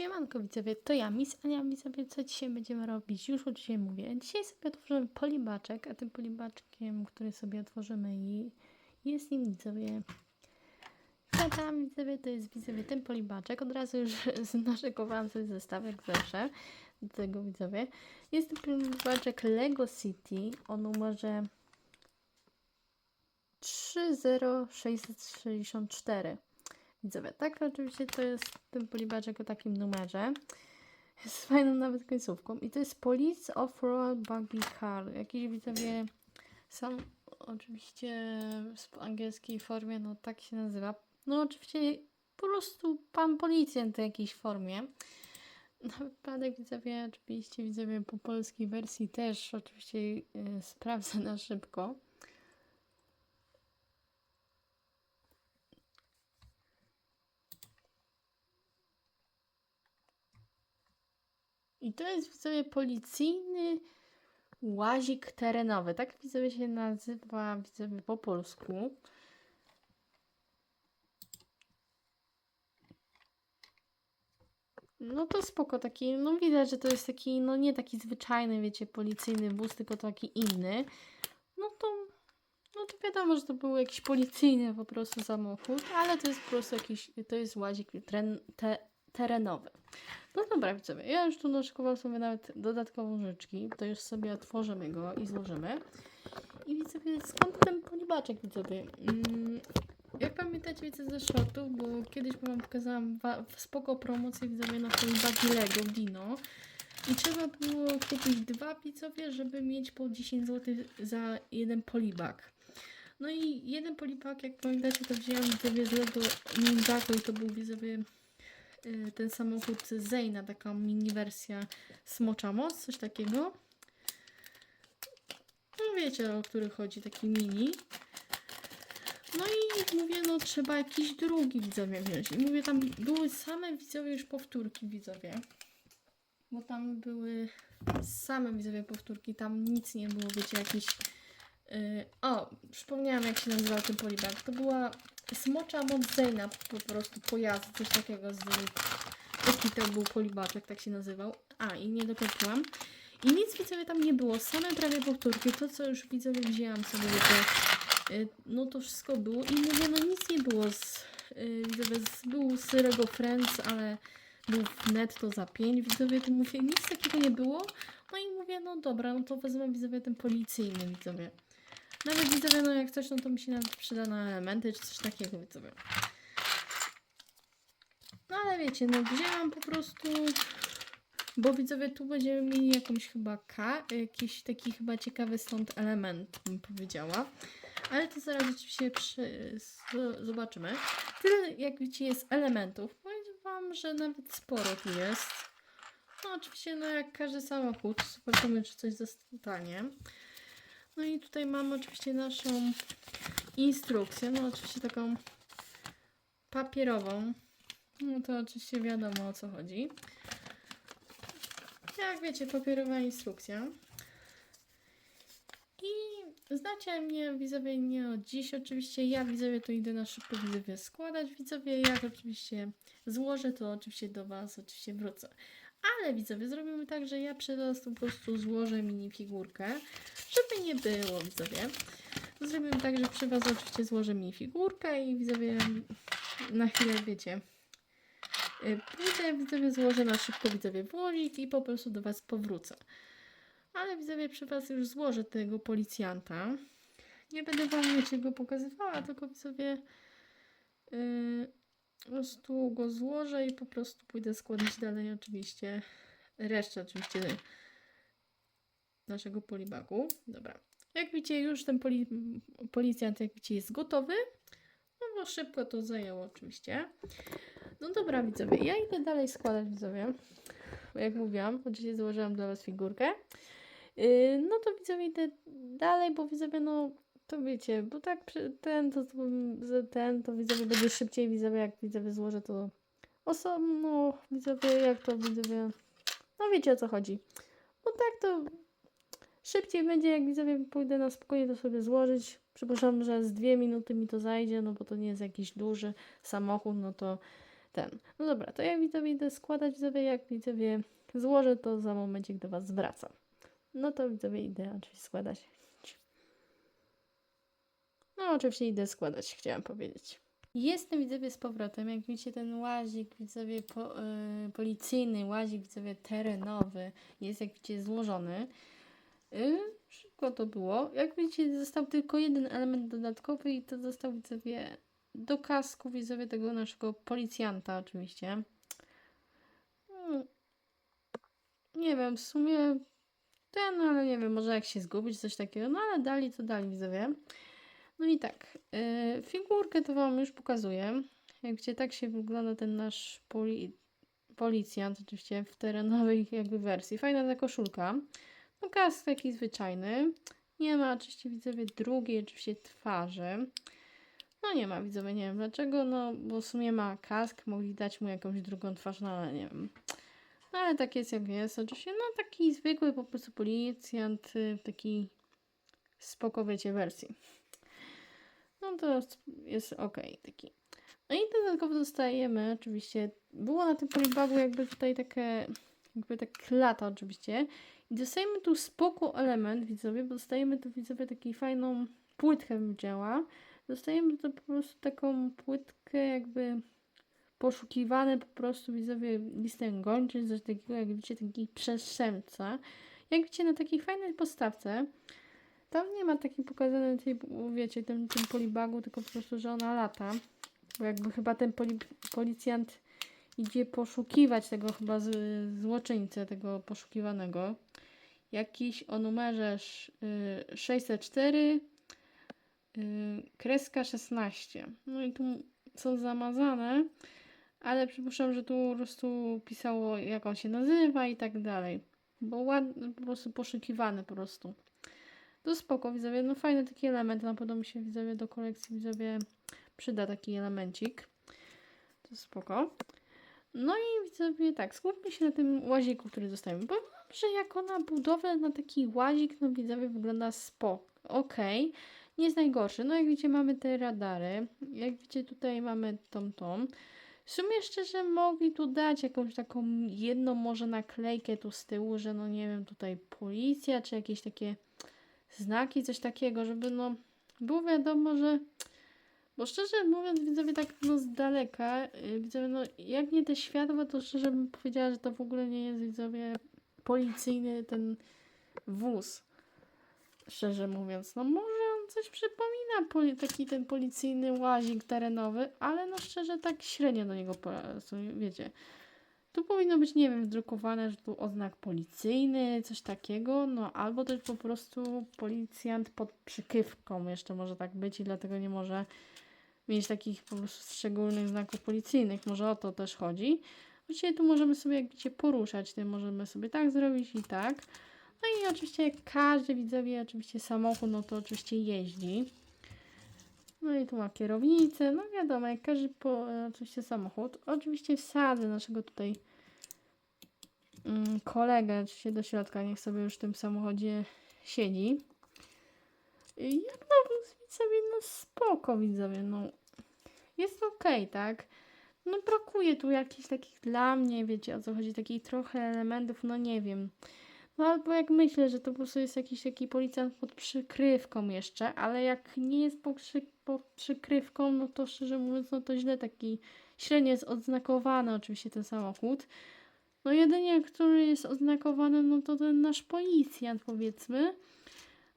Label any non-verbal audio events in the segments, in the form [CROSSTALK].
Siemanko widzowie, to ja, Miss Ania, widzowie, co dzisiaj będziemy robić? Już o dzisiaj mówię. Dzisiaj sobie otworzymy polibaczek, a tym polibaczkiem, który sobie otworzymy jest nim widzowie. Tam widzowie, to jest widzowie ten polibaczek. Od razu już [LAUGHS] naszykowałam sobie zestawek zawsze do tego widzowie. Jest to polibaczek Lego City o numerze 30664. Widzowie, tak oczywiście to jest ten polibaczek o takim numerze. Z [LAUGHS] fajną nawet końcówką. I to jest Police Off-Road Buggy Car. Jakieś widzowie są oczywiście w angielskiej formie, no tak się nazywa. No oczywiście po prostu pan policjant w jakiejś formie. [LAUGHS] Na wypadek widzowie, oczywiście widzowie po polskiej wersji też oczywiście yy, sprawdzę na szybko. I to jest widzowie policyjny łazik terenowy. Tak widzowie się nazywa widzowie po polsku. No to spoko, taki, no widać, że to jest taki, no nie taki zwyczajny, wiecie, policyjny wóz, tylko taki inny. No to, no to wiadomo, że to był jakiś policyjny po prostu samochód, ale to jest po prostu jakiś, to jest łazik tren, te, terenowy. No dobra, widzowie, ja już tu naszykowałam sobie nawet dodatkową rzeczki, to już sobie otworzymy go i złożymy. I widzowie, skąd ten polibaczek, widzowie? Mm, jak pamiętacie, wiecie, ze shortów, bo kiedyś wam pokazałam wa- spoko promocję, widzowie, na polibagi Lego Dino. I trzeba było kupić dwa widzowie, żeby mieć po 10 zł za jeden polibag. No i jeden polibag, jak pamiętacie, to wzięłam widzowie z Lego Ninjago i to był widzowie ten samochód Zeyna, taka mini wersja Smocza Moc, coś takiego. No wiecie, o który chodzi, taki mini. No i mówię, no trzeba jakiś drugi widzowie wziąć. I mówię, tam były same widzowie już powtórki widzowie. Bo tam były same widzowie powtórki, tam nic nie było, wiecie, jakiś... Yy, o, przypomniałam jak się nazywał ten polibag. To była smocza moc Zeyna, po prostu pojazd, coś takiego z... Taki to był polibaczek, tak się nazywał. A, i nie dokończyłam. I nic widzowie tam nie było, same prawie powtórki. To, co już widzowie wzięłam sobie, to, y, no to wszystko było. I mówię, no nic nie było z, y, widzowie, z, był Syrego Friends, ale był netto za 5. Widzowie, to mówię, nic takiego nie było. No i mówię, no dobra, no to wezmę widzowie ten policyjny, widzowie. Nawet widzowie, no jak coś, no to mi się nawet przyda na elementy, czy coś takiego, widzowie. No ale wiecie, no wzięłam po prostu, bo widzowie tu będziemy mieli jakąś chyba K, jakiś taki chyba ciekawy stąd element, bym powiedziała. Ale to zaraz oczywiście przy, zobaczymy. Tyle, jak widzicie, jest elementów. Powiem Wam, że nawet sporo tu jest. No oczywiście, no jak każdy samochód, zobaczymy, czy coś zostanie. No i tutaj mamy oczywiście naszą instrukcję, no oczywiście taką papierową. No to oczywiście wiadomo o co chodzi. Jak wiecie, papierowa instrukcja. I znacie mnie, widzowie, nie od dziś. Oczywiście ja, widzowie, to idę na szybko, widzowie, składać. Widzowie, jak oczywiście złożę, to oczywiście do Was oczywiście wrócę. Ale widzowie, zrobimy tak, że ja Was po prostu złożę minifigurkę, żeby nie było, widzowie. Zrobimy tak, że przy Was oczywiście złożę minifigurkę i widzowie na chwilę, wiecie, y, pójdę, widzowie, złożę na szybko, widzowie, włożyć i po prostu do Was powrócę. Ale widzowie, przy Was już złożę tego policjanta. Nie będę Wam wiecie, go pokazywała, tylko widzowie yy, po prostu go złożę i po prostu pójdę składać dalej oczywiście resztę oczywiście naszego polibagu. Dobra. Jak widzicie, już ten poli policjant, jak widzicie, jest gotowy. No bo szybko to zajęło oczywiście. No dobra, widzowie, ja idę dalej składać, widzowie. Jak mówiłam, oczywiście złożyłam dla Was figurkę. Yy, no to widzowie idę dalej, bo widzowie, no to wiecie, bo tak ten, to, ten, to widzowie będzie szybciej, widzowie, jak widzowie złożę to osobno, widzowie, jak to widzowie, no wiecie o co chodzi. Bo tak to szybciej będzie, jak widzowie pójdę na spokojnie to sobie złożyć. Przypuszczam, że z dwie minuty mi to zajdzie, no bo to nie jest jakiś duży samochód, no to ten. No dobra, to ja widzowie idę składać, widzowie, jak widzowie złożę, to za momencik do Was zwracam. No to widzowie idę oczywiście składać. No oczywiście idę składać, chciałam powiedzieć. Jestem widzowie z powrotem. Jak widzicie, ten łazik widzowie po, yy, policyjny, łazik widzowie terenowy jest jak widzicie złożony. Yy, szybko to było. Jak widzicie, został tylko jeden element dodatkowy i to został widzowie do kasku widzowie tego naszego policjanta oczywiście. Mm, Nie wiem, w sumie ten, ale nie wiem, może jak się zgubić, coś takiego, no ale dali to dali widzowie. No i tak, yy, figurkę to Wam już pokazuję. Widzicie, tak się wygląda ten nasz poli policjant, oczywiście w terenowej jakby wersji. Fajna ta koszulka. No kask taki zwyczajny. Nie ma oczywiście widzowie drugiej oczywiście twarzy. No nie ma widzowie, nie wiem dlaczego, no bo w sumie ma kask, mogli dać mu jakąś drugą twarz, no ale nie wiem. No ale tak jest jak jest, oczywiście, no taki zwykły po prostu policjant, y, taki spoko wiecie wersji. No to jest ok taki. No i dodatkowo dostajemy oczywiście, było na tym polibagu jakby tutaj takie, jakby tak klata oczywiście. I dostajemy tu spoko element widzowie, bo dostajemy tu widzowie taką fajną płytkę bym widziała. Dostajemy tu po prostu taką płytkę jakby poszukiwane po prostu widzowie listem gończym, coś takiego jak widzicie taki przestępca. Jak widzicie na takiej fajnej postawce, tam nie ma takiej pokazanej tej, wiecie, tym, tym polibagu, tylko po prostu, że ona lata. Bo jakby chyba ten poli, policjant idzie poszukiwać tego chyba z, złoczyńcę, tego poszukiwanego. Jakiś o numerze y, 604 y, kreska 16. No i tu są zamazane, ale przypuszczam, że tu po prostu pisało jak on się nazywa i tak dalej. Bo ładnie, po prostu poszukiwany po prostu. To spoko, widzowie, no fajny taki element, na pewno mi się widzowie do kolekcji widzowie przyda taki elemencik. To spoko. No i widzowie, tak, skupmy się na tym łaziku, który dostajemy. Powiem że jako na budowę na taki łazik, no widzowie, wygląda spoko. Okej, nie jest najgorszy. No jak widzicie, mamy te radary. Jak widzicie, tutaj mamy tą, tą. W sumie szczerze mogli tu dać jakąś taką jedną może naklejkę tu z tyłu, że no nie wiem, tutaj policja, czy jakieś takie znaki, coś takiego, żeby no było wiadomo, że bo szczerze mówiąc, widzowie tak no z daleka, yy, widzowie, no jak nie te światła, to szczerze bym powiedziała, że to w ogóle nie jest widzowie policyjny ten wóz. Szczerze mówiąc, no może on coś przypomina taki ten policyjny łazik terenowy, ale no szczerze tak średnio do niego pasuje, wiecie. Tu powinno być, nie wiem, wdrukowane, że tu oznak policyjny, coś takiego, no albo też po prostu policjant pod przykrywką jeszcze może tak być i dlatego nie może mieć takich po prostu szczególnych znaków policyjnych. Może o to też chodzi. Oczywiście tu możemy sobie, jak widzicie, poruszać tym. Możemy sobie tak zrobić i tak. No i oczywiście każdy widzowie, oczywiście samochód, no to oczywiście jeździ. No i tu ma kierownicę, no wiadomo, jak każdy po, oczywiście samochód. Oczywiście wsadzę naszego tutaj mm, kolegę oczywiście do środka, niech sobie już w tym samochodzie siedzi. I jak no widzowie, no spoko widzowie, no jest okej, tak? No brakuje tu jakichś takich dla mnie, wiecie o co chodzi, takich trochę elementów, no nie wiem. No albo jak myślę, że to po prostu jest jakiś taki policjant pod przykrywką jeszcze, ale jak nie jest pod, przy, pod przykrywką, no to szczerze mówiąc, no to źle taki średnio jest odznakowany oczywiście ten samochód. No jedynie, który jest oznakowany, no to ten nasz policjant powiedzmy.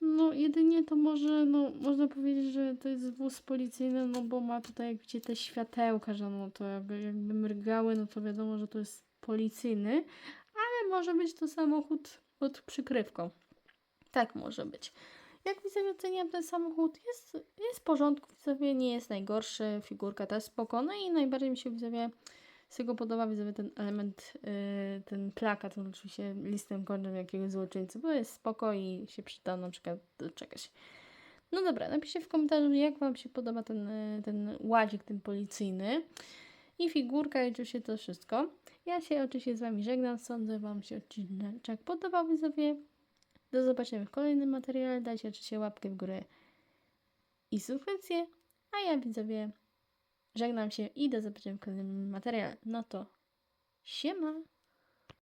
No jedynie to może, no można powiedzieć, że to jest wóz policyjny, no bo ma tutaj jak widzicie te światełka, że no to jakby, jakby mrygały, no to wiadomo, że to jest policyjny, ale może być to samochód pod przykrywką. Tak może być. Jak widzę, oceniam ten samochód, jest, jest w porządku, widzowie, nie jest najgorszy, figurka też spoko, no i najbardziej mi się widzowie z tego podoba widzowie ten element, yy, ten plakat, no oczywiście listem kończym jakiegoś złoczyńcy, bo jest spoko i się przyda na przykład do czegoś. No dobra, napiszcie w komentarzu, jak Wam się podoba ten, yy, ten ładzik, ten policyjny i figurka i oczywiście to wszystko. Ja się oczywiście z Wami żegnam, sądzę Wam się odcinek podobał widzowie. Do zobaczenia w kolejnym materiale, dajcie oczywiście łapkę w górę i subskrypcję, a ja widzowie żegnam się i do zobaczenia w kolejnym materiale. No to siema!